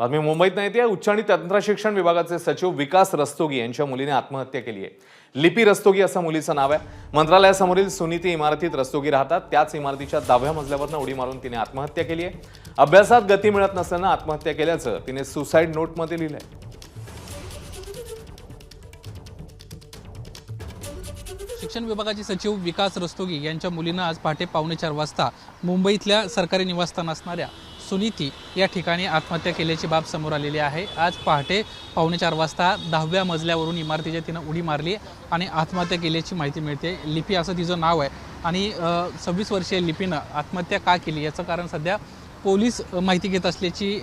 बातमी मुंबईत नाही येते. उच्च आणि तंत्रशिक्षण विभागाचे सचिव विकास रस्तोगी यांच्या मुलीने आत्महत्या केली आहे. लिपी रस्तोगी असं मुलीचं नाव आहे. मंत्रालयासमोरील सुनीती इमारतीत रस्तोगी राहतात. त्याच इमारतीच्या दहाव्या मजल्यावरनं उडी मारून तिने आत्महत्या केली आहे. अभ्यासात गती मिळत नसल्यानं आत्महत्या केल्याचं तिने सुसाईड नोटमध्ये लिहिलंय. शिक्षण विभागाचे सचिव विकास रस्तोगी यांच्या मुलीनं आज पहाटे पावणे चार वाजता मुंबईतल्या सरकारी निवासस्थान असणाऱ्या सुनीती या ठिकाणी आत्महत्या केल्याची बाब समोर आलेली आहे. आज पहाटे पावणे चार वाजता दहाव्या मजल्यावरून इमारतीच्या तिनं उडी मारली आणि आत्महत्या केल्याची माहिती मिळते. लिपी असं तिचं नाव आहे. आणि सव्वीस वर्षीय लिपीनं आत्महत्या का केली? याचं कारण सध्या पोलीस माहिती घेत असल्याची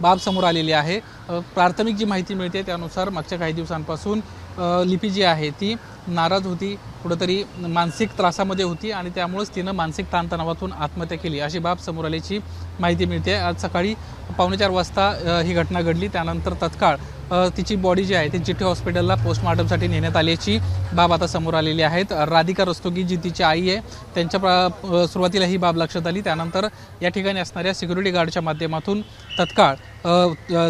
बाब समोर आलेली आहे. प्राथमिक जी माहिती मिळते त्यानुसार मागच्या काही दिवसांपासून लिपी जी आहे ती नाराज होती कुठंतरी मानसिक त्रासामध्ये होती आणि त्यामुळेच तिनं मानसिक ताणतणावातून आत्महत्या केली. अशी बाब समोर आल्याची माहिती मिळते. आज सकाळी पावणे चार वाजता ही घटना घडली. त्यानंतर तत्काळ तिची बॉडी जी आहे ती जिठे हॉस्पिटलला पोस्टमॉर्टमसाठी नेण्यात आल्याची बाब आता समोर आलेली आहेत. राधिका रस्तोगी जी तिची आई आहे त्यांच्या सुरुवातीला ही बाब लक्षात आली. त्यानंतर या ठिकाणी असणाऱ्या सिक्युरिटी गार्डच्या माध्यमातून तत्काळ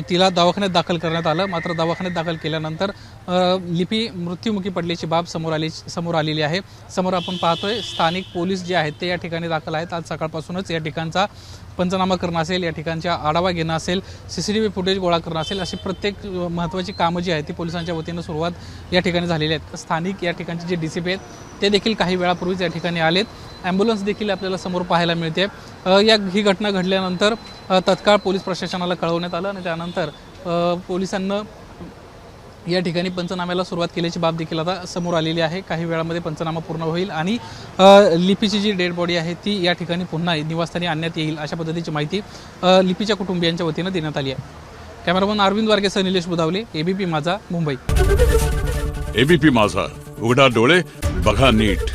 तिला दवाखान्यात दाखल करण्यात आलं. मात्र दवाखान्यात दाखल केल्यानंतर लिपी मृत्युमुखी पडल्याची बाब समोर आली समोर आलेली आहे. समोर आपण पाहतोय स्थानिक पोलीस जे आहेत ते या ठिकाणी दाखल आहेत. आज सकाळपासूनच या ठिकाणचा पंचनामा करणं असेल या ठिकाणचा आढावा घेणं असेल C C T V footage गोळा करणं असेल अशी प्रत्येक महत्त्वाची कामं जी आहेत ती पोलिसांच्या वतीनं सुरुवात या ठिकाणी झालेली आहेत. स्थानिक या ठिकाणचे जे डी सी पी आहेत ते देखील काही वेळापूर्वीच या ठिकाणी आलेत. ॲम्ब्युलन्स देखील आपल्याला समोर पाहायला मिळते. या ही घटना घडल्यानंतर तत्काळ पोलीस प्रशासनाला कळवण्यात आलं आणि त्यानंतर पोलिसांना या ठिकाणी पंचनाम्याला सुरुवात केल्याची बाब देखील आता समोर आलेली आहे. काही वेळामध्ये पंचनामा पूर्ण होईल आणि लिपीची जी डेड बॉडी आहे ती या ठिकाणी पुन्हा निवासस्थानी आणण्यात येईल अशा पद्धतीची माहिती लिपीच्या कुटुंबियांच्या वतीनं देण्यात आली आहे. कॅमेरामन अरविंद वारगेसह निलेश बुधावले एबीपी माझा मुंबई. एबीपी माझा उघडा डोळे बघा नीट.